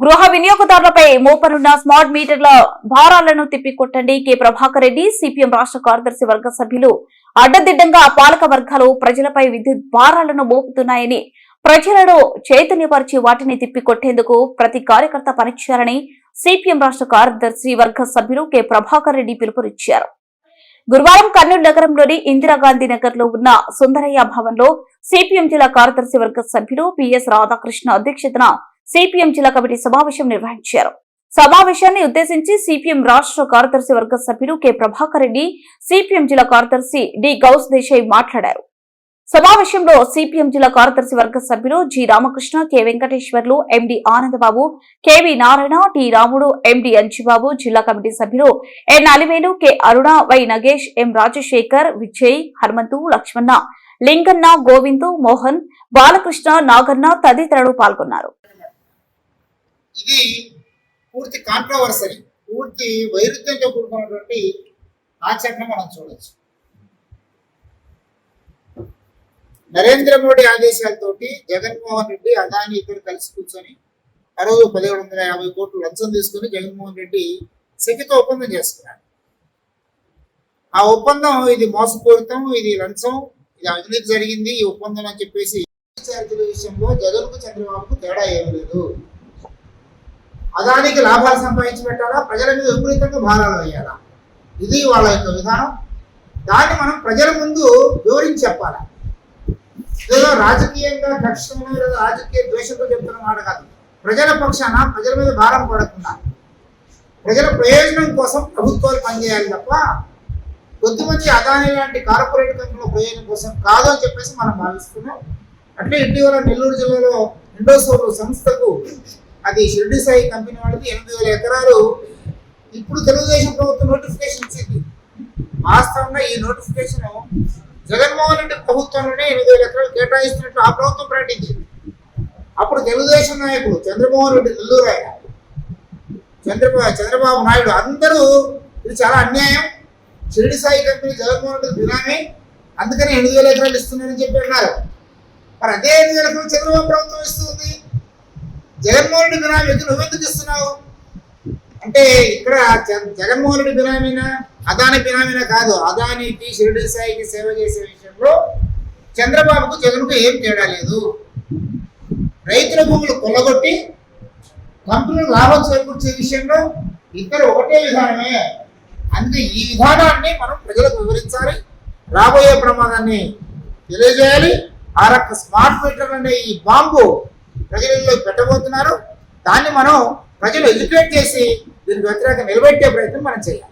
గృహ వినియోగదారులపై మోపనున్న స్మార్ట్ మీటర్ల భారాలను తిప్పికొట్టండి. కె. ప్రభాకర్ రెడ్డి సిపిఎం రాష్ట్ర కార్యదర్శి వర్గ సభ్యులు. అడ్డదిడ్డంగా పాలక వర్గాలు ప్రజలపై విద్యుత్ భారాలను మోపుతున్నాయని ప్రజలను చైతన్యపరిచి వాటిని తిప్పికొట్టేందుకు ప్రతి కార్యకర్త పనిచేయాలని సిపిఎం రాష్ట్ర కార్యదర్శి వర్గ సభ్యులు కె. ప్రభాకర్ రెడ్డి పిలుపునిచ్చారు. గురువారం కర్నూలు నగరంలోని ఇందిరాగాంధీ నగర్లో ఉన్న సుందరయ్య భవన్లో సిపిఎం జిల్లా కార్యదర్శి వర్గ సభ్యులు పిఎస్ రాధాకృష్ణ అధ్యక్షతన సిపిఎం జిల్లా కమిటీ సమావేశం నిర్వహించారు. సమావేశాన్ని ఉద్దేశించి సిపిఎం రాష్ట్ర కార్యదర్శి వర్గ సభ్యులు కె. ప్రభాకర్ రెడ్డి సిపిఎం జిల్లా కార్యదర్శి డి. గౌస్ దేశాయ్ మాట్లాడారు. సమావేశంలో సిపిఎం జిల్లా కార్యదర్శి వర్గ సభ్యులు G. Ramakrishna K. Venkateswarlu MD. Anandababu KV Narayana T. Ramudu MD. Anchibabu జిల్లా కమిటీ సభ్యులు N. Alivelu K. Aruna Y. Nagesh M. Rajasekhar Vijay Hanumanthu Lakshmana Linganna Govindu Mohan Balakrishna Naganna తదితరులు పాల్గొన్నారు. ఇది పూర్తి కాంట్రవర్సరీ పూర్తి వైరుధ్యంతో కూడుకున్నటువంటి ఆచరణ మనం చూడవచ్చు నరేంద్ర మోడీ ఆదేశాలతోటి జగన్మోహన్ రెడ్డి అదాని ఇద్దరు కలిసి కూర్చొని ఆ రోజు పదిహేడు వందల యాభై కోట్లు లంచం తీసుకుని జగన్మోహన్ రెడ్డి సెకితో ఒప్పందం చేసుకున్నాడు ఆ ఒప్పందం ఇది మోసపూరితం ఇది లంచం ఇది అవినీతి జరిగింది ఈ ఒప్పందం అని చెప్పేసి విద్యార్థుల విషయంలో జగన్కు చంద్రబాబుకు తేడా ఏమీ లేదు. అదానికి లాభాలు సంపాదించి పెట్టాలా? ప్రజల మీద విపరీతంగా భారాలు వేయాలా? ఇది వాళ్ళ యొక్క విధానం. దాన్ని మనం ప్రజల ముందు వివరించి చెప్పాలి? ఏదో రాజకీయంగా కక్షంలో లేదా రాజకీయ ద్వేషంతో చెప్తున్న మాట కాదు. ప్రజల పక్షాన ప్రజల మీద భారం పడకుండా ప్రజల ప్రయోజనం కోసం ప్రభుత్వాలు పనిచేయాలి తప్ప కొద్దిమంది అదాని లాంటి కార్పొరేట్ కంపెనీల ప్రయోజనం కోసం కాదు అని చెప్పేసి మనం భావిస్తున్నాం. అట్లే ఇటీవల నెల్లూరు జిల్లాలో ఇండోసోర్ సంస్థకు అది షిరిడి సాయి కంపెనీ వాళ్ళకి ఎనిమిది వేల ఎకరాలు. ఇప్పుడు తెలుగుదేశం ప్రభుత్వం నోటిఫికేషన్ ఇచ్చింది వాస్తవంగా ఈ నోటిఫికేషన్ జగన్మోహన్ రెడ్డి ప్రభుత్వంలోనే ఎనిమిది వేల ఎకరాలు కేటాయిస్తున్నట్టు ఆ ప్రభుత్వం ప్రకటించింది. అప్పుడు తెలుగుదేశం నాయకుడు చంద్రమోహన్ రెడ్డి నెల్లూరు ఆయన చంద్రబాబు చంద్రబాబు నాయుడు అందరూ ఇది చాలా అన్యాయం. షిరిడి సాయి కంపెనీ జగన్మోహన్ రెడ్డి బినామీ అందుకని ఎనిమిది వేల ఎకరాలు ఇస్తున్నారని చెప్పి అన్నారు. మరి అదే ఎనిమిది వేల ఎకరాలు చంద్రబాబు ప్రభుత్వం ఇస్తుంది జగన్మోహన్ రెడ్డి బినామీకి నువ్వెందుకు ఇస్తున్నావు? అంటే ఇక్కడ జ- జగన్మోహన్ రెడ్డి బినామీనా? అదాని బినామీనా కాదు. అదానికి షిరిడి సాయికి సేవ చేసే విషయంలో చంద్రబాబుకు జగన్కు ఏం తేడా లేదు. రైతుల భూములు కొల్లగొట్టి కంపెనీలు లాభం చేకూర్చే విషయంలో ఇద్దరు ఒకటే విధానమే. అందుకే ఈ విధానాన్ని మనం ప్రజలకు వివరించాలి. రాబోయే ప్రమాదాన్ని తెలియజేయాలి. ఆ రక స్మార్ట్ మీటర్ అనే ఈ బాంబు ప్రజలలో పెట్టబోతున్నారు. దాన్ని మనం ప్రజలు ఎడ్యుకేట్ చేసి దీనికి వ్యతిరేకంగా నిలబెట్టే ప్రయత్నం మనం చేయాలి.